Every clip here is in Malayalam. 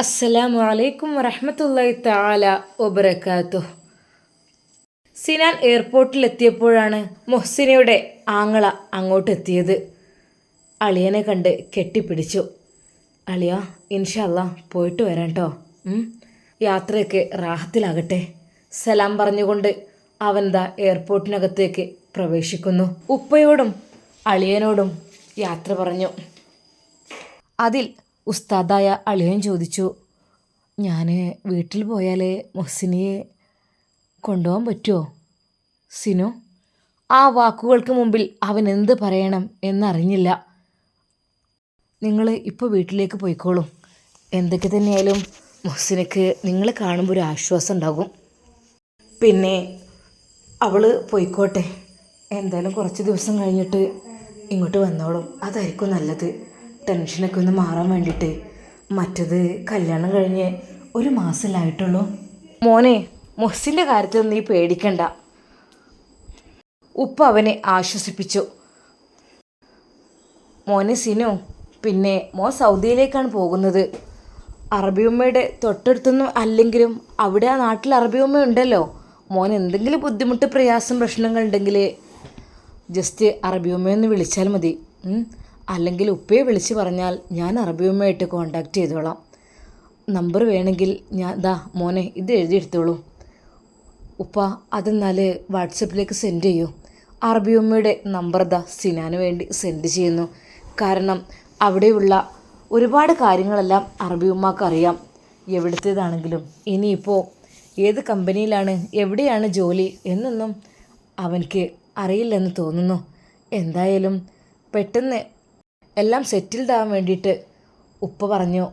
അസ്സലാമു അലൈക്കും വറഹമത്തല്ലാഹി തആല വബറകാതുഹു. സിനാൻ എയർപോർട്ടിലെത്തിയപ്പോഴാണ് മൊഹ്സിനയുടെ ആങ്ങള അങ്ങോട്ടെത്തിയത്. അളിയനെ കണ്ട് കെട്ടിപ്പിടിച്ചു. അളിയ ഇൻഷല്ല പോയിട്ട് വരാം കേട്ടോ യാത്രയൊക്കെ റാഹത്തിലാകട്ടെ. സലാം പറഞ്ഞുകൊണ്ട് അവൻ ദാ എയർപോർട്ടിനകത്തേക്ക് പ്രവേശിക്കുന്നു. ഉപ്പയോടും അളിയനോടും യാത്ര പറഞ്ഞു. അതിൽ ഉസ്താദായ അളിയൻ ചോദിച്ചു ഞാൻ വീട്ടിൽ പോയാൽ മൊഹ്സിനിയെ കൊണ്ടുപോകാൻ പറ്റുമോ സിനു ആ വാക്കുകൾക്ക് മുമ്പിൽ അവൻ എന്ത് പറയണം എന്നറിഞ്ഞില്ല. നിങ്ങൾ ഇപ്പോൾ വീട്ടിലേക്ക് പോയിക്കോളൂ. എന്തൊക്കെ തന്നെയായാലും മൊഹ്സിനക്ക് നിങ്ങൾ കാണുമ്പോൾ ഒരു ആശ്വാസം ഉണ്ടാകും. പിന്നെ അവൾ പോയിക്കോട്ടെ. എന്തായാലും കുറച്ച് ദിവസം കഴിഞ്ഞിട്ട് ഇങ്ങോട്ട് വന്നോളും. അതായിരിക്കും നല്ലത്. ടെൻഷനൊക്കെ ഒന്ന് മാറാൻ വേണ്ടിയിട്ട്. മറ്റത് കല്യാണം കഴിഞ്ഞ് ഒരു മാസമല്ലായിട്ടുള്ളൂ മോനെ മൊസിന്റെ കാര്യത്തിൽ നീ പേടിക്കണ്ട. ഉപ്പ അവനെ ആശ്വസിപ്പിച്ചു. മോനെ സിനു പിന്നെ മോൻ സൗദിയിലേക്കാണ് പോകുന്നത്. അറബിയമ്മയുടെ തൊട്ടടുത്തൊന്നും അല്ലെങ്കിലും അവിടെ ആ നാട്ടിൽ അറബിയമ്മ ഉണ്ടല്ലോ. മോൻ എന്തെങ്കിലും ബുദ്ധിമുട്ട് പ്രയാസം പ്രശ്നങ്ങൾ ഉണ്ടെങ്കിൽ ജസ്റ്റ് അറബിയമ്മയൊന്ന് വിളിച്ചാൽ മതി. അല്ലെങ്കിൽ ഉപ്പയെ വിളിച്ച് പറഞ്ഞാൽ ഞാൻ അറബിയുമായിട്ട് കോണ്ടാക്ട് ചെയ്തോളാം. നമ്പർ വേണമെങ്കിൽ ഞാൻ ദാ മോനെ ഇത് എഴുതിയെടുത്തോളൂ. ഉപ്പ അതെന്നാൽ വാട്സപ്പിലേക്ക് സെൻഡ് ചെയ്യൂ. അറബിയമ്മയുടെ നമ്പർ ദാ സിനാന് വേണ്ടി സെൻഡ് ചെയ്യുന്നു. കാരണം അവിടെയുള്ള ഒരുപാട് കാര്യങ്ങളെല്ലാം അറബിയമ്മക്ക് അറിയാം എവിടുത്തേതാണെങ്കിലും. ഇനിയിപ്പോൾ ഏത് കമ്പനിയിലാണ് എവിടെയാണ് ജോലി എന്നൊന്നും അവനക്ക് അറിയില്ലെന്ന് തോന്നുന്നു. എന്തായാലും പെട്ടെന്ന് എല്ലാം സെറ്റിൽഡ് ആവാൻ വേണ്ടിയിട്ട് ഉപ്പ പറഞ്ഞു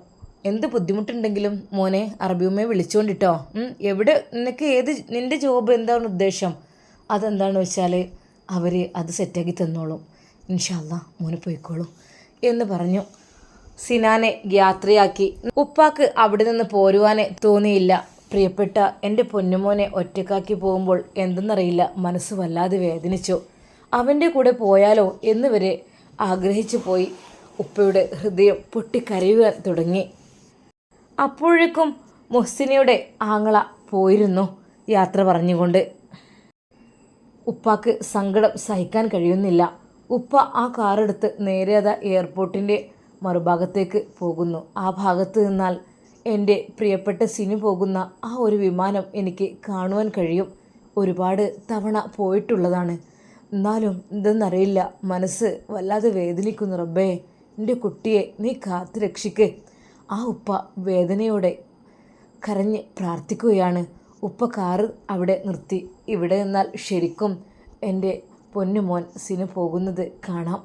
എന്ത് ബുദ്ധിമുട്ടുണ്ടെങ്കിലും മോനെ അറബിയുമ്മയെ വിളിച്ചുകൊണ്ടിട്ടോ എവിടെ നിനക്ക് ഏത് നിന്റെ ജോബ് എന്താണ് ഉദ്ദേശം? അതെന്താണെന്ന് വെച്ചാൽ അവർ അത് സെറ്റാക്കി തന്നോളും. ഇൻഷാല്ല മോനെ പോയിക്കോളൂ. എന്ന് പറഞ്ഞു. സിനാനെ യാത്രയാക്കി. ഉപ്പാക്ക് അവിടെ നിന്ന് പോരുവാനേ തോന്നിയില്ല. പ്രിയപ്പെട്ട എന്റെ പൊന്നുമോനെ ഒറ്റക്കാക്കി പോകുമ്പോൾ എന്തെന്നറിയില്ല മനസ്സ് വല്ലാതെ വേദനിച്ചു. അവന്റെ കൂടെ പോയാലോ എന്ന് വരെ ആഗ്രഹിച്ചു പോയി. ഉപ്പയുടെ ഹൃദയം പൊട്ടിക്കരയുവാൻ തുടങ്ങി. അപ്പോഴേക്കും മൊസ്സിനിയുടെ ആങ്ങള പോയിരുന്നു യാത്ര പറഞ്ഞുകൊണ്ട്. ഉപ്പാക്ക് സങ്കടം സഹിക്കാൻ കഴിയുന്നില്ല. ഉപ്പ ആ കാറെടുത്ത് നേരെ അതാ എയർപോർട്ടിന്റെ മറുഭാഗത്തേക്ക് പോകുന്നു. ആ ഭാഗത്ത് നിന്നാൽ എന്റെ പ്രിയപ്പെട്ട സിനു പോകുന്ന ആ ഒരു വിമാനം എനിക്ക് കാണുവാൻ കഴിയും. ഒരുപാട് തവണ പോയിട്ടുള്ളതാണ്. എന്നാലും എന്തെന്നറിയില്ല മനസ്സ് വല്ലാതെ വേദനിക്കുന്നു റബ്ബേ. എന്റെ കുട്ടിയെ നീ കാത്തു രക്ഷിക്ക്. ആ ഉപ്പ വേദനയോടെ കരഞ്ഞ് പ്രാർത്ഥിക്കുകയാണ്. ഉപ്പ കാറ് അവിടെ നിർത്തി. ഇവിടെ നിന്നാൽ ശരിക്കും എന്റെ പൊന്നുമോൻ സിന് പോകുന്നത് കാണാം.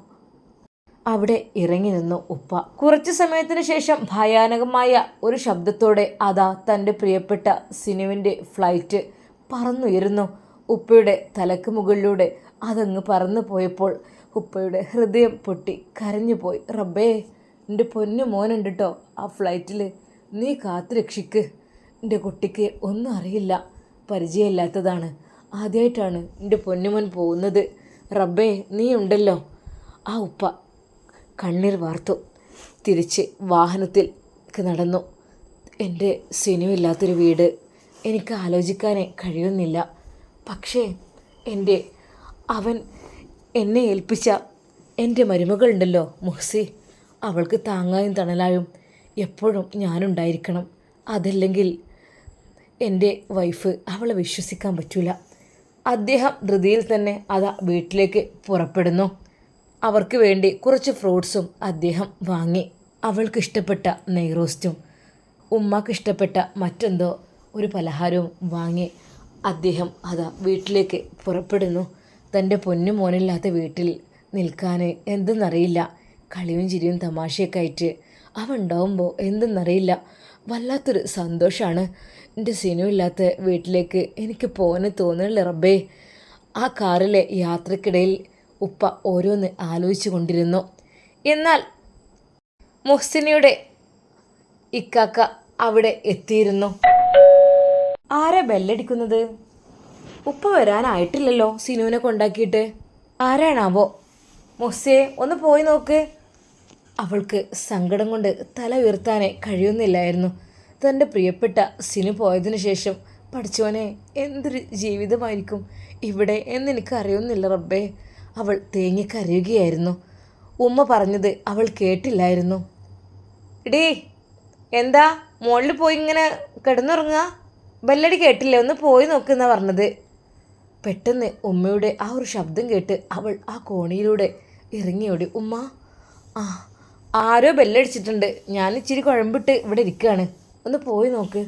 അവിടെ ഇറങ്ങി നിന്നു ഉപ്പ. കുറച്ചു സമയത്തിന് ശേഷം ഭയാനകമായ ഒരു ശബ്ദത്തോടെ അതാ തന്റെ പ്രിയപ്പെട്ട സിനുവിന്റെ ഫ്ലൈറ്റ് പറന്നുയരുന്നു. ഉപ്പയുടെ തലക്ക് മുകളിലൂടെ അതങ്ങ് പറന്നു പോയപ്പോൾ ഉപ്പയുടെ ഹൃദയം പൊട്ടി കരഞ്ഞു പോയി. റബ്ബേ എന്റെ പൊന്നു മോനുണ്ട് കേട്ടോ ആ ഫ്ലൈറ്റിൽ നീ കാത്തു രക്ഷിക്ക്. എന്റെ കുട്ടിക്ക് ഒന്നും അറിയില്ല പരിചയമില്ലാത്തതാണ്. ആദ്യമായിട്ടാണ് എന്റെ പൊന്നുമോൻ പോകുന്നത്. റബ്ബേ നീ ഉണ്ടല്ലോ. ആ ഉപ്പ കണ്ണീർ വാർത്തു. തിരിച്ച് വാഹനത്തിൽ നടന്നു. എന്റെ സിനിമില്ലാത്തൊരു വീട്. എനിക്ക് ആലോചിക്കാനേ കഴിയുന്നില്ല. പക്ഷേ എന്റെ അവൻ എന്നെ ഏൽപ്പിച്ച എന്റെ മരുമകളുണ്ടല്ലോ മുഹ്സി. അവൾക്ക് താങ്ങായും തണലായും എപ്പോഴും ഞാനുണ്ടായിരിക്കണം. അതല്ലെങ്കിൽ എന്റെ വൈഫ് അവളെ വിശ്വസിക്കാൻ പറ്റില്ല അദ്ദേഹം ധൃതിയിൽ തന്നെ അതാ വീട്ടിലേക്ക് പുറപ്പെടുന്നു. അവർക്ക് വേണ്ടി കുറച്ച് ഫ്രൂട്ട്സും അദ്ദേഹം വാങ്ങി. അവൾക്ക് ഇഷ്ടപ്പെട്ട നെയ്റോസ്റ്റും ഉമ്മാക്ക് ഇഷ്ടപ്പെട്ട മറ്റെന്തോ ഒരു പലഹാരവും വാങ്ങി അദ്ദേഹം അതാ വീട്ടിലേക്ക് പുറപ്പെടുന്നു. തന്റെ പൊന്നു മോനില്ലാത്ത വീട്ടിൽ നിൽക്കാൻ എന്തെന്നറിയില്ല. കളിയും ചിരിയും തമാശയൊക്കെ ആയിട്ട് അവ ഉണ്ടാവുമ്പോൾ എന്തെന്നറിയില്ല. വല്ലാത്തൊരു സന്തോഷമാണ് എന്റെ സിനുവില്ലാത്ത വീട്ടിലേക്ക് എനിക്ക് പോകാൻ തോന്നുന്നില്ല റബ്ബേ. ആ കാറിലെ യാത്രക്കിടയിൽ ഉപ്പ ഓരോന്ന് ആലോചിച്ചു കൊണ്ടിരുന്നു. എന്നാൽ മുഹ്സിനിയുടെ ഇക്കാക്ക അവിടെ എത്തിയിരുന്നു. ആരാ ബെല്ലടിക്കുന്നത്? ഉപ്പ വരാനായിട്ടില്ലല്ലോ സിനുവിനെ കൊണ്ടാക്കിയിട്ട്. ആരാണാവോ? മൊസേ ഒന്ന് പോയി നോക്ക്. അവൾക്ക് സങ്കടം കൊണ്ട് തല ഉയർത്താനേ കഴിയുന്നില്ലായിരുന്നു. തന്റെ പ്രിയപ്പെട്ട സിനു പോയതിനു ശേഷം പഠിച്ചവനെ എന്തൊരു ജീവിതമായിരിക്കും ഇവിടെ എന്നെനിക്ക് അറിയുന്നില്ല റബ്ബേ അവൾ തേങ്ങിക്കരയുകയായിരുന്നു ഉമ്മ പറഞ്ഞത് അവൾ കേട്ടില്ലായിരുന്നു. ഇടീ എന്താ മുകളിൽ പോയി ഇങ്ങനെ കിടന്നുറങ്ങുക? ബെല്ലടി കേട്ടില്ല? ഒന്ന് പോയി നോക്കുന്ന പറഞ്ഞത്. പെട്ടെന്ന് ഉമ്മയുടെ ആ ഒരു ശബ്ദം കേട്ട് അവൾ ആ കോണിയിലൂടെ ഇറങ്ങിയോടി. ഉമ്മ ആ ആരോ ബെല്ലടിച്ചിട്ടുണ്ട്. ഞാൻ ഇച്ചിരി കുഴമ്പിട്ട് ഇവിടെ ഇരിക്കുകയാണ് ഒന്ന് പോയി നോക്ക്.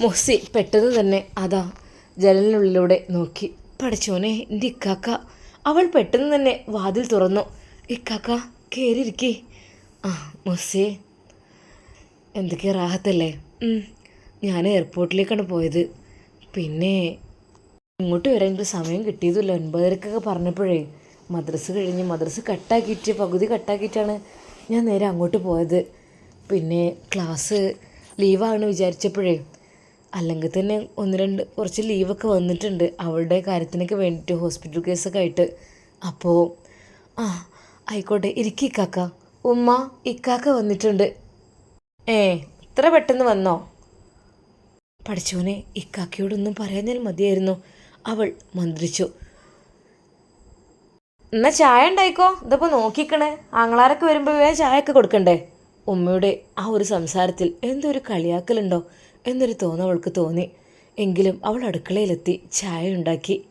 മൊസി പെട്ടെന്ന് തന്നെ അതാ ജനലിനുള്ളിലൂടെ നോക്കി. പഠിച്ചോനെ എന്റെ ഇക്കാക്ക. അവൾ പെട്ടെന്ന് തന്നെ വാതിൽ തുറന്നു. ഇക്കാക്ക കയറിയിരിക്കേ ആ മുഹ്സി എന്തൊക്കെ റാഹത്തല്ലേ? ഞാൻ എയർപോർട്ടിലേക്കാണ് പോയത്. പിന്നെ ഇങ്ങോട്ട് എനിക്ക് സമയം കിട്ടിയതുമില്ല. ഒൻപതരക്കൊക്കെ പറഞ്ഞപ്പോഴേ മദ്രസ് കഴിഞ്ഞ് മദ്രസ് കട്ടാക്കിയിട്ട് പകുതി കട്ടാക്കിയിട്ടാണ് ഞാൻ നേരെ അങ്ങോട്ട് പോയത്. പിന്നെ ക്ലാസ് ലീവാണ് വിചാരിച്ചപ്പോഴേ അല്ലെങ്കിൽ തന്നെ ഒന്ന് രണ്ട് കുറച്ച് ലീവൊക്കെ വന്നിട്ടുണ്ട്. അവളുടെ കാര്യത്തിനൊക്കെ വേണ്ടിയിട്ട് ഹോസ്പിറ്റൽ കേസൊക്കെ ആയിട്ട്. അപ്പോൾ ആ ആയിക്കോട്ടെ ഇരിക്കി ഇക്കാക്ക. ഉമ്മ ഇക്കാക്ക വന്നിട്ടുണ്ട്. ഏ ഇത്ര പെട്ടെന്ന് വന്നോ? പഠിച്ചോനെ ഇക്കാക്കയോടൊന്നും പറയാഞ്ഞാൽ മതിയായിരുന്നു. അവൾ മന്ത്രിച്ചു. എന്നാ ചായ ഉണ്ടായിക്കോ? ഇതിപ്പോൾ നോക്കിക്കണേ. ആങ്ങളാരൊക്കെ വരുമ്പോൾ വേഗം ചായയൊക്കെ കൊടുക്കണ്ടേ? ഉമ്മയുടെ ആ ഒരു സംസാരത്തിൽ എന്തൊരു കളിയാക്കലുണ്ടോ എന്നൊരു തോന്നൽ അവൾക്ക് തോന്നി. എങ്കിലും അവൾ അടുക്കളയിലെത്തി ചായ ഉണ്ടാക്കി.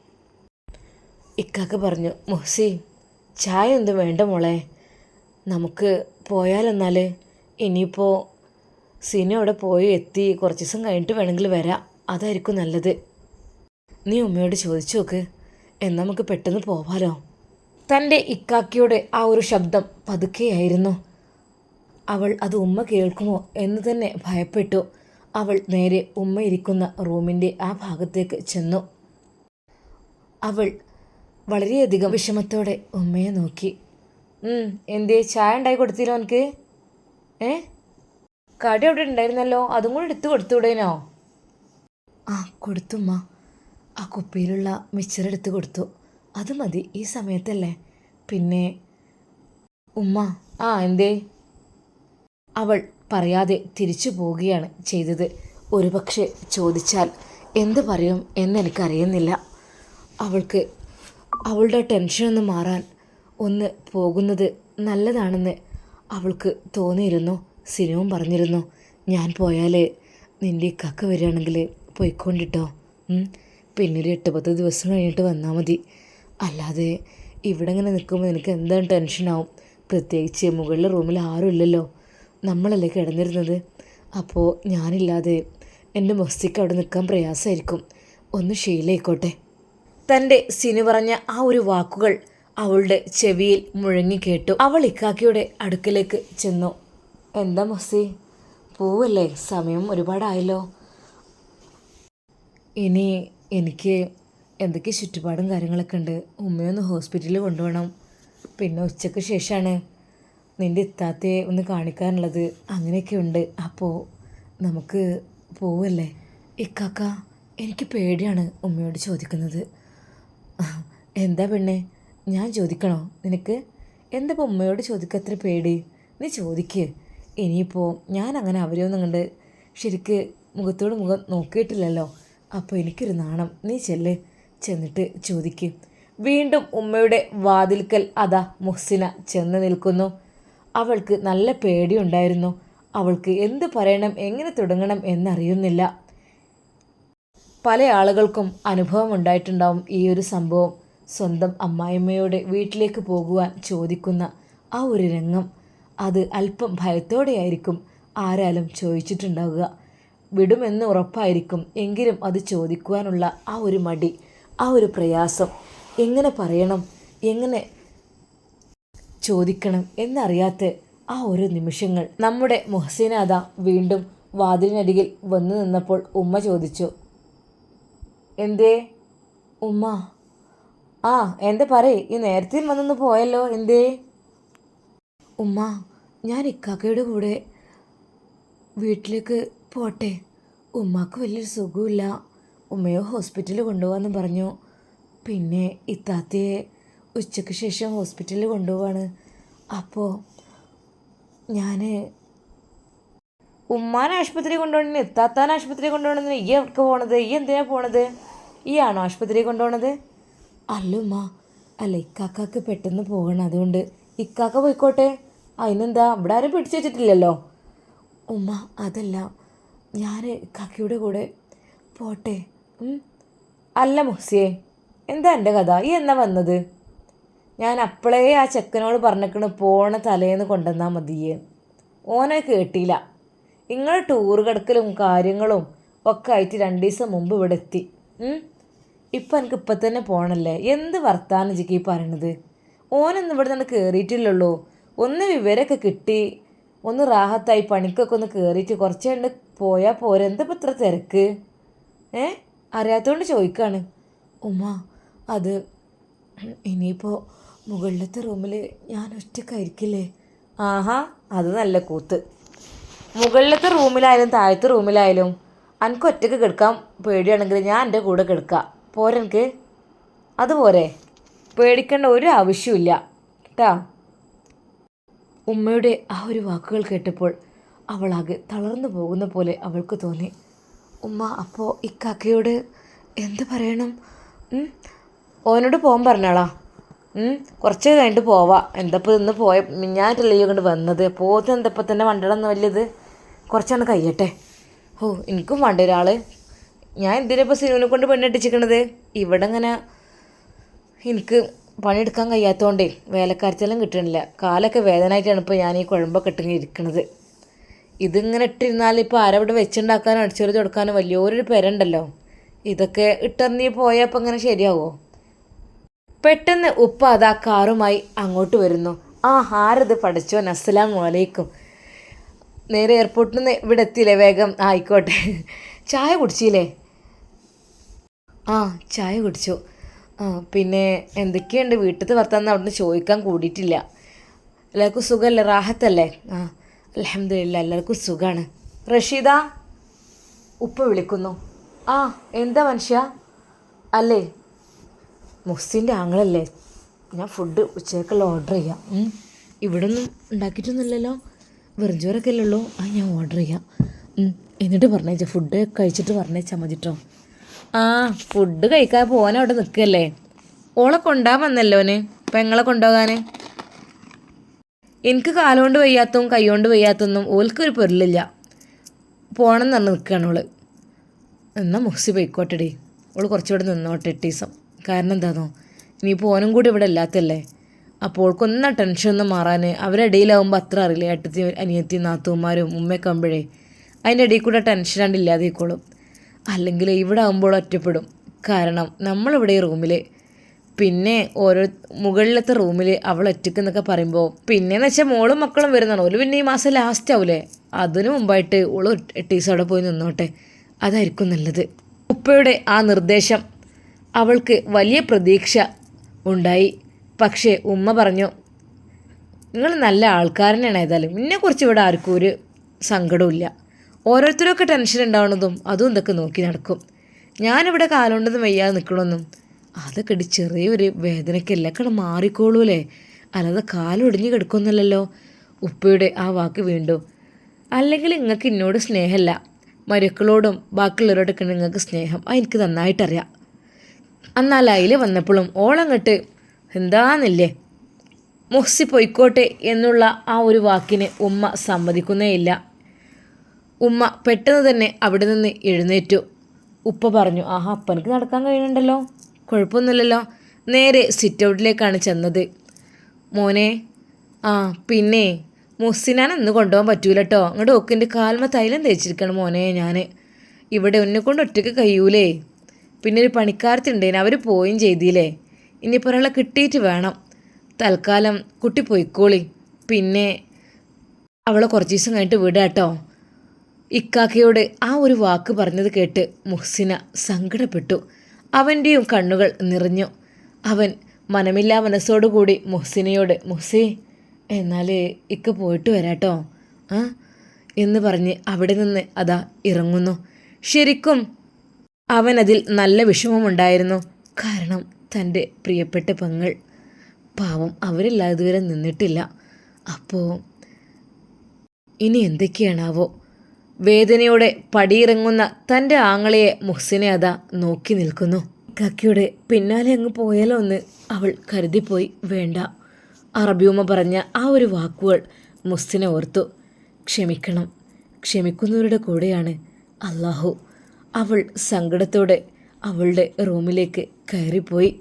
ഇക്കാക്ക പറഞ്ഞു മുഹസി ചായ ഒന്നും വേണ്ട മോളെ? നമുക്ക് പോയാലെന്നാൽ ഇനിയിപ്പോൾ സിനിമ അവിടെ പോയി എത്തി കുറച്ച് ദിവസം കഴിഞ്ഞിട്ട് വേണമെങ്കിൽ വരാം. അതായിരിക്കും നല്ലത്. നീ ഉമ്മയോട് ചോദിച്ചു നോക്ക്. എന്നാൽ നമുക്ക് പെട്ടെന്ന് പോവാലോ. തന്റെ ഇക്കാക്കിയുടെ ആ ഒരു ശബ്ദം പതുക്കെയായിരുന്നു. അവൾ അത് ഉമ്മ കേൾക്കുമോ എന്ന് തന്നെ ഭയപ്പെട്ടു. അവൾ നേരെ ഉമ്മ ഇരിക്കുന്ന റൂമിന്റെ ആ ഭാഗത്തേക്ക് ചെന്നു. അവൾ വളരെയധികം വിഷമത്തോടെ ഉമ്മയെ നോക്കി. "ഉം, എന്തേ ചായ ഉണ്ടായി കൊടുത്തില്ലോ എനിക്ക് ഏ? കടി അവിടെ ഉണ്ടായിരുന്നല്ലോ അതും കൂടെ എടുത്ത് കൊടുത്തുവിടേനോ? ആ കൊടുത്തുമ്മ ആ കുപ്പിയിലുള്ള മിച്ചർ എടുത്തു കൊടുത്തു. അത് മതി ഈ സമയത്തല്ലേ? പിന്നെ ഉമ്മ ആ എന്തേ? അവൾ പറയാതെ തിരിച്ചു പോവുകയാണ് ചെയ്തത്. ഒരുപക്ഷെ ചോദിച്ചാൽ എന്ത് പറയും എന്നെനിക്കറിയുന്നില്ല. അവൾക്ക് അവളുടെ ടെൻഷനൊന്ന് മാറാൻ ഒന്ന് പോകുന്നത് നല്ലതാണെന്ന് അവൾക്ക് തോന്നിയിരുന്നു. സിനിമ പറഞ്ഞിരുന്നു. ഞാൻ പോയാൽ നിന്റെ കക്ക വരികയാണെങ്കിൽ പോയിക്കൊണ്ടിട്ടോ. പിന്നെ ഒരു എട്ട് പത്ത് ദിവസം കഴിഞ്ഞിട്ട് വന്നാൽ മതി. അല്ലാതെ ഇവിടെ ഇങ്ങനെ നിൽക്കുമ്പോൾ നിനക്ക് എന്താണ് ടെൻഷനാവും പ്രത്യേകിച്ച് മുകളിലെ റൂമിൽ ആരും ഇല്ലല്ലോ. നമ്മളല്ലേ കിടന്നിരുന്നത്? അപ്പോൾ ഞാനില്ലാതെ എന്റെ മസ്തിക്ക് അവിടെ നിൽക്കാൻ പ്രയാസമായിരിക്കും. ഒന്ന് ശീലമായിക്കോട്ടെ തന്റെ സിനു പറഞ്ഞ ആ ഒരു വാക്കുകൾ അവളുടെ ചെവിയിൽ മുഴങ്ങി കേട്ടു. അവൾ ഇക്കാക്കിയുടെ അടുക്കലേക്ക് ചെന്നു. എന്താ മൊസി പോവല്ലേ? സമയം ഒരുപാടായല്ലോ. ഇനി എനിക്ക് എന്തൊക്കെ ചുറ്റുപാടും കാര്യങ്ങളൊക്കെ ഉണ്ട്. ഉമ്മയൊന്ന് ഹോസ്പിറ്റലിൽ കൊണ്ടുപോകണം. പിന്നെ ഉച്ചയ്ക്ക് ശേഷമാണ് നിന്റെ ഇത്താത്തയെ ഒന്ന് കാണിക്കാനുള്ളത്. അങ്ങനെയൊക്കെ ഉണ്ട്. അപ്പോൾ നമുക്ക് പോവല്ലേ? ഇക്കാക്ക എനിക്ക് പേടിയാണ് ഉമ്മയോട് ചോദിക്കുന്നത്. എന്താ പെണ്ണെ? ഞാൻ ചോദിക്കണോ നിനക്ക്? എന്താ ഇപ്പോൾ ഉമ്മയോട് ചോദിക്കത്ര പേടി? നീ ചോദിക്ക്. ഇനിയിപ്പോൾ ഞാൻ അങ്ങനെ അവരെയൊന്നും കണ്ട് ശരിക്ക് മുഖത്തോട് മുഖം നോക്കിയിട്ടില്ലല്ലോ. അപ്പോൾ എനിക്കൊരു നാണം. നീ ചെല്ല്. ചെന്നിട്ട് ചോദിക്കും. വീണ്ടും ഉമ്മയുടെ വാതിൽക്കൽ അതാ മുഹ്സിന ചെന്ന് നിൽക്കുന്നു. അവൾക്ക് നല്ല പേടിയുണ്ടായിരുന്നു. അവൾക്ക് എന്ത് പറയണം എങ്ങനെ തുടങ്ങണം എന്നറിയുന്നില്ല. പല ആളുകൾക്കും അനുഭവം ഉണ്ടായിട്ടുണ്ടാവും ഈ ഒരു സംഭവം. സ്വന്തം അമ്മായിമ്മയുടെ വീട്ടിലേക്ക് പോകുവാൻ ചോദിക്കുന്ന ആ ഒരു രംഗം. അത് അല്പം ഭയത്തോടെയായിരിക്കും ആരാലും ചോദിച്ചിട്ടുണ്ടാവുക. വിടുമെന്ന് ഉറപ്പായിരിക്കും. എങ്കിലും അത് ചോദിക്കുവാനുള്ള ആ ഒരു മടി ആ ഒരു പ്രയാസം എങ്ങനെ പറയണം എങ്ങനെ ചോദിക്കണം എന്നറിയാത്ത ആ ഒരു നിമിഷങ്ങൾ. നമ്മുടെ മുഹസീന വീണ്ടും വാതിലിനരികിൽ വന്നു നിന്നപ്പോൾ ഉമ്മ ചോദിച്ചു എന്തേ? ഉമ്മ? ആ എന്താ പറയേ? ഈ നേരത്തെ വന്നൊന്ന് പോയല്ലോ എന്തേ? ഉമ്മ ഞാൻ ഇക്കാക്കയുടെ കൂടെ വീട്ടിലേക്ക് പോട്ടെ. ഉമ്മാക്ക് വലിയൊരു സുഖമില്ല ഉമ്മയെ ഹോസ്പിറ്റലിൽ കൊണ്ടുപോകാമെന്ന് പറഞ്ഞു. പിന്നെ ഇത്താത്തയെ ഉച്ചയ്ക്ക് ശേഷം ഹോസ്പിറ്റലിൽ കൊണ്ടുപോവാണ്. അപ്പോൾ ഞാൻ ഉമ്മാൻ ആശുപത്രി കൊണ്ടുപോകണേ ഇത്താത്താൻ ആശുപത്രി കൊണ്ടുപോകണമെന്ന് ഈ എവിടെ പോണത് ഈ എന്തിനാ പോണത്? ഈ ആണോ ആശുപത്രി കൊണ്ടുപോകണത്? അല്ല ഉമ്മ അല്ല ഇക്കാക്കാക്ക് പെട്ടെന്ന് പോകണം അതുകൊണ്ട്. ഇക്കാക്ക പോയിക്കോട്ടെ. അതിനെന്താ? ഇവിടെ ആരും പിടിച്ചു വെച്ചിട്ടില്ലല്ലോ. ഉമ്മ അതല്ല. ഞാൻ കാക്കയുടെ കൂടെ പോട്ടെ. അല്ല മുഹ്സിയെ എന്താ എന്റെ കഥ? ഈ എന്നാ വന്നത്? ഞാൻ അപ്പോഴേ ആ ചെക്കനോട് പറഞ്ഞേക്കണ് പോണ തലേന്ന് കൊണ്ടുവന്നാൽ മതിയേ. ഓനെ കേട്ടില്ല. നിങ്ങൾ ടൂർ കിടക്കലും കാര്യങ്ങളും ഒക്കെ ആയിട്ട് രണ്ട് ദിവസം മുമ്പ് ഇവിടെ എത്തി. ഇപ്പം എനിക്ക് ഇപ്പം തന്നെ പോകണല്ലേ എന്ത് വർത്താനം ജിക്ക് ഈ പറയണത്? ഓനൊന്നും ഇവിടെ നിന്ന് കയറിയിട്ടില്ലല്ലോ ഒന്ന് വിവരമൊക്കെ കിട്ടി. ഒന്ന് റാഹത്തായി പണിക്കൊക്കെ ഒന്ന് കയറിയിട്ട് കുറച്ച് കണ്ട് പോയാൽ പോരെ. എന്താ ഇത്ര തിരക്ക്? ഏ? അറിയാത്തതുകൊണ്ട് ചോദിക്കുകയാണ് ഉമ്മ അത് ഇനിയിപ്പോൾ മുകളിലത്തെ റൂമിൽ ഞാൻ ഒറ്റക്കായിരിക്കില്ലേ? ആഹാ അത് നല്ല കൂത്ത്. മുകളിലത്തെ റൂമിലായാലും താഴത്തെ റൂമിലായാലും എനിക്ക് ഒറ്റയ്ക്ക് കിടക്കാൻ പേടിയാണെങ്കിൽ ഞാൻ എന്റെ കൂടെ കിടക്കാം. പോരെ എനിക്ക് അതുപോരെ പേടിക്കേണ്ട ഒരു ആവശ്യമില്ല കേട്ടാ ഉമ്മയുടെ ആ ഒരു വാക്കുകൾ കേട്ടപ്പോൾ അവളാകെ തളർന്നു പോകുന്ന പോലെ അവൾക്ക് തോന്നി. ഉമ്മ അപ്പോൾ ഇക്കാക്കയോട് എന്ത് പറയണം? ഓനോട് പോകാൻ പറഞ്ഞാളാ. കുറച്ച് കഴിഞ്ഞിട്ട് പോവാ. എന്തപ്പോൾ ഇന്ന് പോയ മിഞ്ഞാറ്റല്ലേ കൊണ്ട് വന്നത്? പോത്ത് എന്തപ്പോൾ തന്നെ വണ്ടിടന്ന് വലിയത് കുറച്ചാണ് കഴിയട്ടെ. ഓ എനിക്കും വേണ്ട ഒരാൾ ഞാൻ എന്തിനാപ്പോൾ സിനുവിനെ കൊണ്ട് പെണ്ണെട്ടിച്ചിരിക്കണത് ഇവിടെ ഇങ്ങനെ എനിക്ക് പണിയെടുക്കാൻ കഴിയാത്തതുകൊണ്ടേ വേലക്കാരത്തെല്ലാം കിട്ടണില്ല. കാലൊക്കെ വേദനയായിട്ടാണ് ഇപ്പോൾ ഞാൻ ഈ കുഴമ്പൊക്കെ ഇട്ടിങ്ങനെ ഇരിക്കണത്. ഇതിങ്ങനെ ഇട്ടിരുന്നാൽ ഇപ്പോൾ ആരവിടെ വെച്ചുണ്ടാക്കാനും അടിച്ചൊരു തുടക്കാനും വലിയൊരു പെരണ്ടല്ലോ ഇതൊക്കെ ഇട്ടറിഞ്ഞ് പോയാൽ അപ്പം ഇങ്ങനെ ശരിയാവോ? പെട്ടെന്ന് ഉപ്പ അതാ കാറുമായി അങ്ങോട്ട് വരുന്നു. ആ ആരത് പഠിച്ചോൻ അസ്സലാം വലൈക്കും നേരെ എയർപോർട്ടിൽ നിന്ന് ഇവിടെ എത്തിയില്ലേ? വേഗം ആ, ആയിക്കോട്ടെ. ചായ കുടിച്ചില്ലേ? ആ ചായ കുടിച്ചു. ആ പിന്നെ എന്തൊക്കെയുണ്ട്? വീട്ടിലത്തെ വർത്താനം അവിടുന്ന് ചോദിക്കാൻ കൂടിയിട്ടില്ല. എല്ലാവർക്കും സുഖമല്ലേ? റാഹത്തല്ലേ? ആ. അലഹമില്ല എല്ലാവർക്കും സുഖമാണ് റഷീദ ഉപ്പ് വിളിക്കുന്നു. ആ എന്താ മനുഷ്യ? അല്ലേ? മുഹ്സിന്റെ ആങ്ങളല്ലേ? ഞാൻ ഫുഡ് ഉച്ചയ്ക്കുള്ള ഓർഡർ ചെയ്യാം. ഇവിടെ ഒന്നും ഉണ്ടാക്കിയിട്ടൊന്നുമില്ലല്ലോ. വെറും ചോറൊക്കെ അല്ലല്ലോ. ആ ഞാൻ ഓർഡർ ചെയ്യാം. എന്നിട്ട് പറഞ്ഞേച്ചാ ഫുഡ് കഴിച്ചിട്ട് പറഞ്ഞേച്ചാൽ മതി കേട്ടോ ആ ഫുഡ് കഴിക്കാൻ പോകാൻ അവിടെ നിൽക്കല്ലേ? ഓളെ കൊണ്ടുപോകാൻ വന്നല്ലോന് പെങ്ങളെ കൊണ്ടുപോകാൻ എനിക്ക് കാലുകൊണ്ട് വയ്യാത്തതും കൈകൊണ്ട് വയ്യാത്തൊന്നും ഓൽക്കൊരു പൊരുളില്ല. പോകണം എന്ന് പറഞ്ഞ് നിൽക്കുകയാണ് ഓൾ. എന്നാൽ മുഹ്സി പോയിക്കോട്ടെടി. ഓൾ കുറച്ചുകൂടെ നിന്നോട്ടെ എട്ടീസം കാരണം എന്താണോ ഇനി പോകാനും കൂടി ഇവിടെ ഇല്ലാത്തല്ലേ അപ്പോൾ ഓൾക്കൊന്നും ടെൻഷനൊന്നും മാറാൻ അവരിടയിലാവുമ്പോൾ അത്ര അറിയില്ല? ഏട്ടത്തി അനിയത്തി നാത്തൂമാരും ഉമ്മയൊക്കെ ആകുമ്പോഴേ അതിന്റെ ഇടയിൽ കൂടെ ടെൻഷനാണ്ട് ഇല്ലാതെയിക്കോളും. അല്ലെങ്കിൽ ഇവിടെ ആകുമ്പോൾ ഒറ്റപ്പെടും. കാരണം നമ്മളിവിടെ ഈ റൂമിൽ പിന്നെ ഓരോ മുകളിലത്തെ റൂമിൽ അവൾ ഒറ്റയ്ക്ക് എന്നൊക്കെ പറയുമ്പോൾ പിന്നെന്ന് വെച്ചാൽ മോളും മക്കളും വരുന്നതാണ്. ഓൽ പിന്നെ ഈ മാസം ലാസ്റ്റ് ആവൂലേ? അതിനു മുമ്പായിട്ട് ഓൾ എട്ട് ദിവസം അവിടെ പോയി നിന്നോട്ടെ? അതായിരിക്കും നല്ലത്. ഉപ്പയുടെ ആ നിർദ്ദേശം അവൾക്ക് വലിയ പ്രതീക്ഷ ഉണ്ടായി. പക്ഷേ ഉമ്മ പറഞ്ഞു നിങ്ങൾ നല്ല ആൾക്കാരനാണ് ഏതായാലും. എന്നെക്കുറിച്ച് ഇവിടെ ആർക്കും ഒരു സങ്കടമില്ല ഓരോരുത്തരൊക്കെ ടെൻഷൻ ഉണ്ടാവുന്നതും അതും ഇതൊക്കെ നോക്കി നടക്കും. ഞാനിവിടെ കാലുകൊണ്ടൊന്നും വയ്യാതെ നിൽക്കണമെന്നും അതൊക്കെ ചെറിയൊരു വേദനയ്ക്ക് കട മാറിക്കോളൂലേ? അല്ലാതെ കാലൊടിഞ്ഞ് കിടക്കൊന്നുമല്ലല്ലോ ഉപ്പയുടെ ആ വാക്ക് വീണ്ടും. അല്ലെങ്കിൽ നിങ്ങൾക്ക് എന്നോട് സ്നേഹമല്ല. മരുക്കളോടും ബാക്കിയുള്ളവരോടൊക്കെ നിങ്ങൾക്ക് സ്നേഹം. ആ എനിക്ക് നന്നായിട്ടറിയാം. എന്നാൽ അതിൽ വന്നപ്പോഴും ഓളങ്ങട്ട് എന്താന്നില്ലേ? മുഹ്സി പൊയ്ക്കോട്ടെ എന്നുള്ള ആ ഒരു വാക്കിന് ഉമ്മ സമ്മതിക്കുന്നേയില്ല ഉമ്മ പെട്ടെന്ന് തന്നെ അവിടെ നിന്ന് എഴുന്നേറ്റു. ഉപ്പ പറഞ്ഞു ആഹാ അപ്പനക്ക് നടക്കാൻ കഴിയുന്നുണ്ടല്ലോ. കുഴപ്പമൊന്നുമില്ലല്ലോ. നേരെ സിറ്റ് ഔട്ടിലേക്കാണ് ചെന്നത്. മോനെ ആ പിന്നെ മുസ്സിനാൻ ഇന്ന് കൊണ്ടുപോകാൻ പറ്റൂല കേട്ടോ അങ്ങോട്ട് ഒക്കിന്റെ കാൽമ തൈലം തേച്ചിരിക്കണം മോനെ ഞാൻ ഇവിടെ ഒന്നെ കൊണ്ട് ഒറ്റയ്ക്ക് കഴിയൂലേ. പിന്നെ ഒരു പണിക്കാരത്തുണ്ടേന് അവർ പോയും ചെയ്തില്ലേ. ഇനിയിപ്പോൾ ഒരാളെ കിട്ടിയിട്ട് വേണം. തൽക്കാലം കുട്ടി പോയിക്കോളി. പിന്നെ അവളെ കുറച്ച് ദിവസം കഴിഞ്ഞിട്ട് വിടാം കേട്ടോ ഇക്കാക്കയോട് ആ ഒരു വാക്ക് പറഞ്ഞത് കേട്ട് മുഹ്സിന സങ്കടപ്പെട്ടു. അവന്റെയും കണ്ണുകൾ നിറഞ്ഞു. അവൻ മനമില്ലാ മനസ്സോടുകൂടി മുഹ്സിനയോട് മുഹ്സി എന്നാൽ ഇക്ക പോയിട്ട് വരാട്ടോ. ആ? എന്ന് പറഞ്ഞ് അവിടെ നിന്ന് അതാ ഇറങ്ങുന്നു. ശരിക്കും അവനതിൽ നല്ല വിഷമമുണ്ടായിരുന്നു. കാരണം തന്റെ പ്രിയപ്പെട്ട പെങ്ങൾ. പാവം അവരില്ലാതെ ഇതുവരെ നിന്നിട്ടില്ല. അപ്പോൾ ഇനി എന്തൊക്കെയാണാവോ? വേദനയോടെ പടിയിറങ്ങുന്ന തന്റെ ആങ്ങളയെ മുഹ്സിനെ അതാ നോക്കി നിൽക്കുന്നു. കക്കിയുടെ പിന്നാലെ അങ്ങ് പോയാലോ എന്ന് അവൾ കരുതിപ്പോയി. വേണ്ട അറബിയുമ പറഞ്ഞ ആ ഒരു വാക്കുകൾ മുഹ്സിനെ ഓർത്തു. ക്ഷമിക്കണം. ക്ഷമിക്കുന്നവരുടെ കൂടെയാണ് അള്ളാഹു അവൾ സങ്കടത്തോടെ അവളുടെ റൂമിലേക്ക് കയറിപ്പോയി.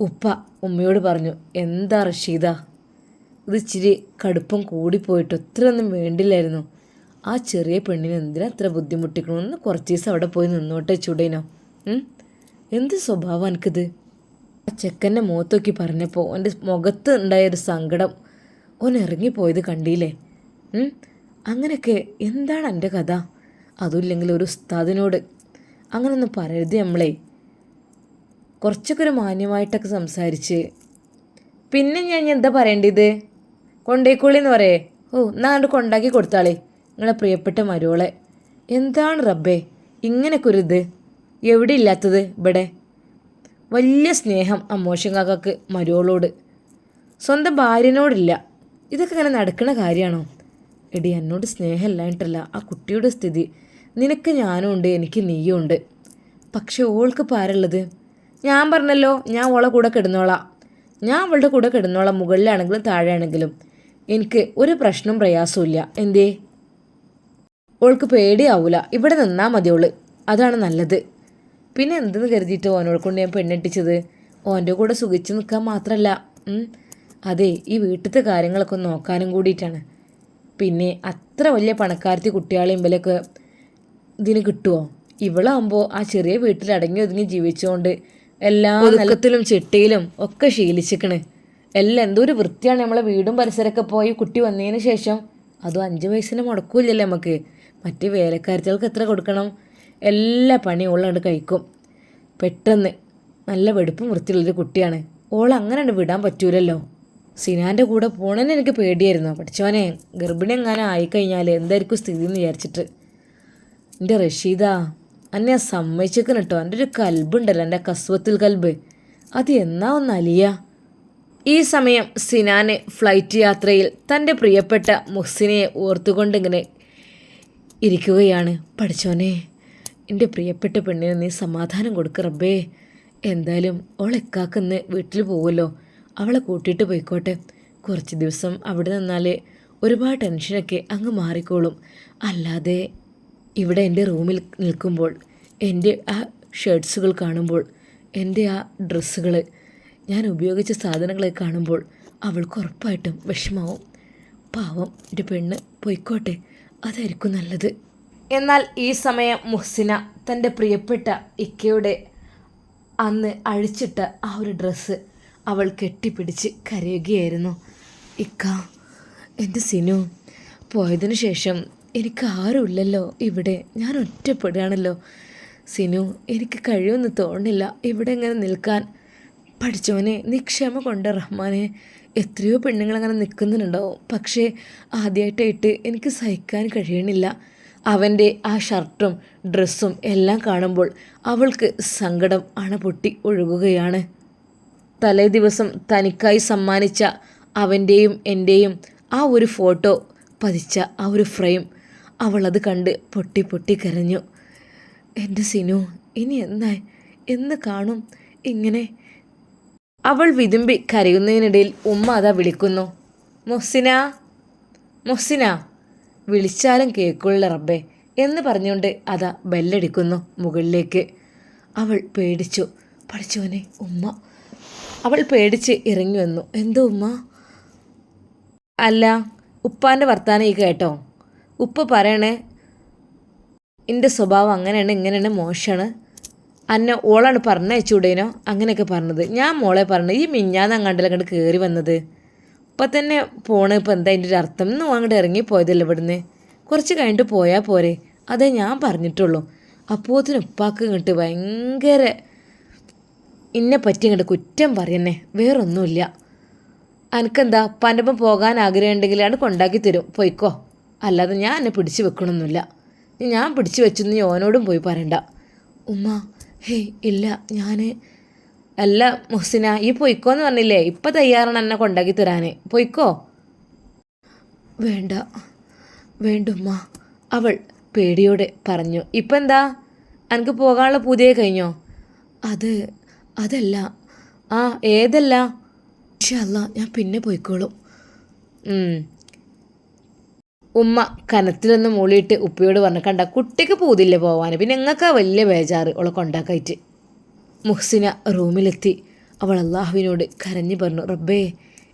ഉപ്പ ഉമ്മയോട് പറഞ്ഞു എന്താ റഷീദ? ഇത് ഇച്ചിരി കടുപ്പം കൂടിപ്പോയിട്ട് ഒത്തിരൊന്നും വേണ്ടില്ലായിരുന്നു. ആ ചെറിയ പെണ്ണിന് എന്തിനാ അത്ര ബുദ്ധിമുട്ടിക്കണമെന്ന് കുറച്ച് ദിവസം അവിടെ പോയി നിന്നോട്ടെ ചുടേനോ? എന്ത് സ്വഭാവം എനിക്കിത് ആ ചെക്കന്റെ മുഖത്തൊക്കെ പറഞ്ഞപ്പോൾ എന്റെ മുഖത്ത് ഉണ്ടായൊരു സങ്കടം ഓൻ ഇറങ്ങിപ്പോയത് കണ്ടില്ലേ? അങ്ങനെയൊക്കെ എന്താണ് എന്റെ കഥ? അതുമില്ലെങ്കിൽ ഒരു ഉസ്താദിനോട് അങ്ങനൊന്നും പറയരുത് നമ്മളെ. കുറച്ചൊക്കെ ഒരു മാന്യമായിട്ടൊക്കെ സംസാരിച്ച്. പിന്നെ ഞാൻ എന്താ പറയേണ്ടത്? കൊണ്ടേക്കോളി എന്ന് പറയേ. ഓ എന്നാ കണ്ട് കൊണ്ടാക്കി കൊടുത്താളേ. നിങ്ങളെ പ്രിയപ്പെട്ട മരുവളെ എന്താണ് റബ്ബേ? ഇത് എവിടെ ഇല്ലാത്തത് ഇവിടെ? വലിയ സ്നേഹം അമ്മോഷൻ കാക്കക്ക് മരുവളോട് സ്വന്തം ഭാര്യനോടില്ല. ഇതൊക്കെ ഇങ്ങനെ നടക്കുന്ന കാര്യമാണോ? എടി എന്നോട് സ്നേഹമില്ലായിട്ടല്ല ആ കുട്ടിയുടെ സ്ഥിതി. നിനക്ക് ഞാനും ഉണ്ട് എനിക്ക് നീയും ഉണ്ട്. പക്ഷെ ഓൾക്ക് പാരുള്ളത് ഞാൻ പറഞ്ഞല്ലോ ഞാൻ ഓളെ കൂടെ കിടന്നോളാം. ഞാൻ അവളുടെ കൂടെ കിടന്നോളാം മുകളിലാണെങ്കിലും താഴെയാണെങ്കിലും. എനിക്ക് ഒരു പ്രശ്നവും പ്രയാസവും ഇല്ല എന്തേ? ഓൾക്ക് പേടിയാവൂല. ഇവിടെ നിന്നാൽ മതി ഓൾ അതാണ് നല്ലത്. പിന്നെ എന്തെന്ന് കരുതിയിട്ട് ഓനോട് കൊണ്ട് ഞാൻ പെണ്ണെട്ടിച്ചത്? ഓന്റെ കൂടെ സുഖിച്ച് നിൽക്കാൻ മാത്രമല്ല അതെ ഈ വീട്ടിലത്തെ കാര്യങ്ങളൊക്കെ നോക്കാനും കൂടിയിട്ടാണ്. പിന്നെ അത്ര വലിയ പണക്കാരത്തി കുട്ടികളെയും ഇവലൊക്കെ ഇതിന് കിട്ടുമോ ഇവളാകുമ്പോൾ ആ ചെറിയ വീട്ടിൽ അടങ്ങി ഒതുങ്ങി ജീവിച്ചുകൊണ്ട് എല്ലാ നിലത്തിലും ചിട്ടയിലും ഒക്കെ ശീലിച്ചിക്കണ്. എല്ലാം എന്തോ ഒരു വൃത്തിയാണ് നമ്മളെ വീടും പരിസരമൊക്കെ പോയി കുട്ടി വന്നതിന് ശേഷം. അതും അഞ്ച് വയസ്സിന് മുടക്കൂല്ലല്ലേ നമുക്ക് മറ്റ് വേലക്കാരത്തികൾക്ക് എത്ര കൊടുക്കണം? എല്ലാ പണിയും ഉള്ളതുകൊണ്ട് കഴിക്കും. പെട്ടെന്ന് നല്ല വെടുപ്പും വൃത്തിയുള്ളൊരു കുട്ടിയാണ്. ഓൾ അങ്ങനെ വിടാൻ പറ്റൂലല്ലോ. സിനാന്റെ കൂടെ പോണെന്ന് എനിക്ക് പേടിയായിരുന്നു. പഠിച്ചവനെ ഗർഭിണി എങ്ങാനും ആയിക്കഴിഞ്ഞാൽ എന്തായിരിക്കും സ്ഥിതി എന്ന് വിചാരിച്ചിട്ട്. എന്റെ റഷീദ അന്നെ സമ്മതിച്ചേക്കണം കേട്ടോ എന്റെ ഒരു കൽബുണ്ടല്ലോ എന്റെ കസ്വത്തിൽ കൽബ്. അത് എന്നാ ഒന്ന് അലിയ? ഈ സമയം സിനാന് ഫ്ലൈറ്റ് യാത്രയിൽ തന്റെ പ്രിയപ്പെട്ട മുഹ്സിനെ ഓർത്തുകൊണ്ടിങ്ങനെ ഇരിക്കുകയാണ്. പഠിച്ചോനെ എന്റെ പ്രിയപ്പെട്ട പെണ്ണിന് നീ സമാധാനം കൊടുക്ക് റബ്ബേ. എന്തായാലും ഓളെക്കാക്കുന്ന് വീട്ടിൽ പോകുമല്ലോ അവളെ കൂട്ടിയിട്ട് പോയിക്കോട്ടെ. കുറച്ച് ദിവസം അവിടെ നിന്നാൽ ഒരുപാട് ടെൻഷനൊക്കെ അങ്ങ് മാറിക്കോളും. അല്ലാതെ ഇവിടെ എന്റെ റൂമിൽ നിൽക്കുമ്പോൾ എന്റെ ആ ഷർട്ട്സുകൾ കാണുമ്പോൾ എന്റെ ആ ഡ്രസ്സുകൾ ഞാൻ ഉപയോഗിച്ച സാധനങ്ങളെ കാണുമ്പോൾ അവൾക്ക് ഉറപ്പായിട്ടും വിഷമാവും. പാവം എന്റെ പെണ്ണ് പൊയ്ക്കോട്ടെ. അതായിരിക്കും നല്ലത്. എന്നാൽ ഈ സമയം മുഹ്സിന തന്റെ പ്രിയപ്പെട്ട ഇക്കയുടെ അന്ന് അഴിച്ചിട്ട ആ ഒരു ഡ്രസ്സ് അവൾ കെട്ടിപ്പിടിച്ച് കരയുകയായിരുന്നു. ഇക്ക എന്റെ സിനു പോയതിനു ശേഷം എനിക്ക് ആരുമില്ലല്ലോ ഇവിടെ. ഞാൻ ഒറ്റപ്പെടുകയാണല്ലോ. സിനു എനിക്ക് കഴിയുമെന്ന് തോന്നുന്നില്ല ഇവിടെ ഇങ്ങനെ നിൽക്കാൻ. പഠിച്ചവനെ നിക്ഷേമ ക്ഷമ കൊണ്ട് റഹ്മാനെ എത്രയോ പെണ്ണുങ്ങൾ അങ്ങനെ നിൽക്കുന്നുണ്ടാവും. പക്ഷേ ആദ്യമായിട്ടായിട്ട് എനിക്ക് സഹിക്കാൻ കഴിയണില്ല. അവന്റെ ആ ഷർട്ടും ഡ്രസ്സും എല്ലാം കാണുമ്പോൾ അവൾക്ക് സങ്കടം അണ പൊട്ടി ഒഴുകുകയാണ്. തലേ ദിവസം തനിക്കായി സമ്മാനിച്ച അവന്റെയും എന്റെയും ആ ഒരു ഫോട്ടോ പതിച്ച ആ ഒരു ഫ്രെയിം അവളത് കണ്ട് പൊട്ടി പൊട്ടി കരഞ്ഞു. എന്റെ സിനു ഇനി എന്നായി എന്ന് കാണും ഇങ്ങനെ അവൾ വിതുമ്പി കരയുന്നതിനിടയിൽ ഉമ്മ അതാ വിളിക്കുന്നു. മൊസിന മൊസിന വിളിച്ചാലും കേൾക്കുള്ള റബ്ബേ എന്ന് പറഞ്ഞുകൊണ്ട് അതാ ബെല്ലടിക്കുന്നു മുകളിലേക്ക്. അവൾ പേടിച്ചു. പഠിച്ചോനെ ഉമ്മ. അവൾ പേടിച്ച് ഇറങ്ങി വന്നു. എന്തോ ഉമ്മ? അല്ല ഉപ്പാന്റെ വർത്താനം ഈ കേട്ടോ. ഉപ്പ പറയണേ എന്റെ സ്വഭാവം അങ്ങനെയാണ് ഇങ്ങനെയാണ് മോശമാണ് അന്നെ ഓളാണ് പറഞ്ഞയച്ചൂടേനോ അങ്ങനെയൊക്കെ പറഞ്ഞത്. ഞാൻ മോളെ പറഞ്ഞത് ഈ മിഞ്ഞാന്ന് അങ്ങാണ്ടിൽ അങ്ങോട്ട് കയറി വന്നത്. ഇപ്പം തന്നെ പോണ് ഇപ്പം എന്താ അതിന്റെ ഒരു അർത്ഥം? എന്ന് അങ്ങോട്ട് ഇറങ്ങിപ്പോയതല്ലേ ഇവിടുന്ന്. കുറച്ച് കഴിഞ്ഞിട്ട് പോയാൽ പോരെ. അതേ ഞാൻ പറഞ്ഞിട്ടുള്ളൂ. അപ്പോത്തിന് ഉപ്പാക്ക് ഇങ്ങോട്ട് ഭയങ്കര ഇന്നെ പറ്റി ഇങ്ങോട്ട് കുറ്റം പറയുന്നേ. വേറൊന്നുമില്ല. എനിക്കെന്താ പനപ്പം പോകാൻ ആഗ്രഹമുണ്ടെങ്കിൽ അത് കൊണ്ടാക്കി തരും. പോയിക്കോ. അല്ലാതെ ഞാൻ എന്നെ പിടിച്ചു വെക്കണമെന്നില്ല ഞാൻ പിടിച്ചു വെച്ചു നീ ഓനോടും പോയി പറയണ്ട. ഉമ്മ ഹേയ് ഇല്ല ഞാൻ അല്ല മുഹസിന ഈ പൊയ്ക്കോന്ന് പറഞ്ഞില്ലേ ഇപ്പം തയ്യാറാണ് എന്നെ കൊണ്ടാക്കി തരാൻ പൊയ്ക്കോ? വേണ്ട വേണ്ടുമ്മ അവൾ പേടിയോടെ പറഞ്ഞു. ഇപ്പം എന്താ? എനിക്ക് പോകാനുള്ള പുതിയ കഴിഞ്ഞോ? അത് അതല്ല ആ ഏതല്ല? അല്ല ഞാൻ പിന്നെ പോയിക്കോളും. ഉമ്മ കനത്തിലൊന്ന് മൂളിയിട്ട് ഉപ്പയോട് പറഞ്ഞു കണ്ട കുട്ടിക്ക് പൂതില്ല പോവാൻ പിന്നെ ഞങ്ങൾക്ക് വലിയ ബേജാറ് അവളെ കൊണ്ടാക്കായിട്ട്. മുഹ്സിന റൂമിലെത്തി. അവൾ അള്ളാഹുവിനോട് കരഞ്ഞു പറഞ്ഞു റബ്ബേ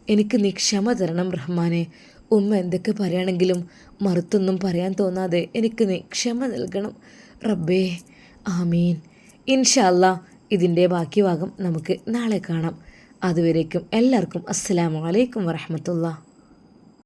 എനിക്ക് നീ ക്ഷമ തരണം റഹ്മാനെ. ഉമ്മ എന്തൊക്കെ പറയുകയാണെങ്കിലും മറുത്തൊന്നും പറയാൻ തോന്നാതെ എനിക്ക് നീ ക്ഷമ നൽകണം. റബ്ബേ ആമീൻ. ഇൻഷല്ല ഇതിന്റെ ബാക്കി ഭാഗം നമുക്ക് നാളെ കാണാം. അതുവരേക്കും എല്ലാവർക്കും അസ്സാം വലൈക്കും വറഹമത്തുള്ള.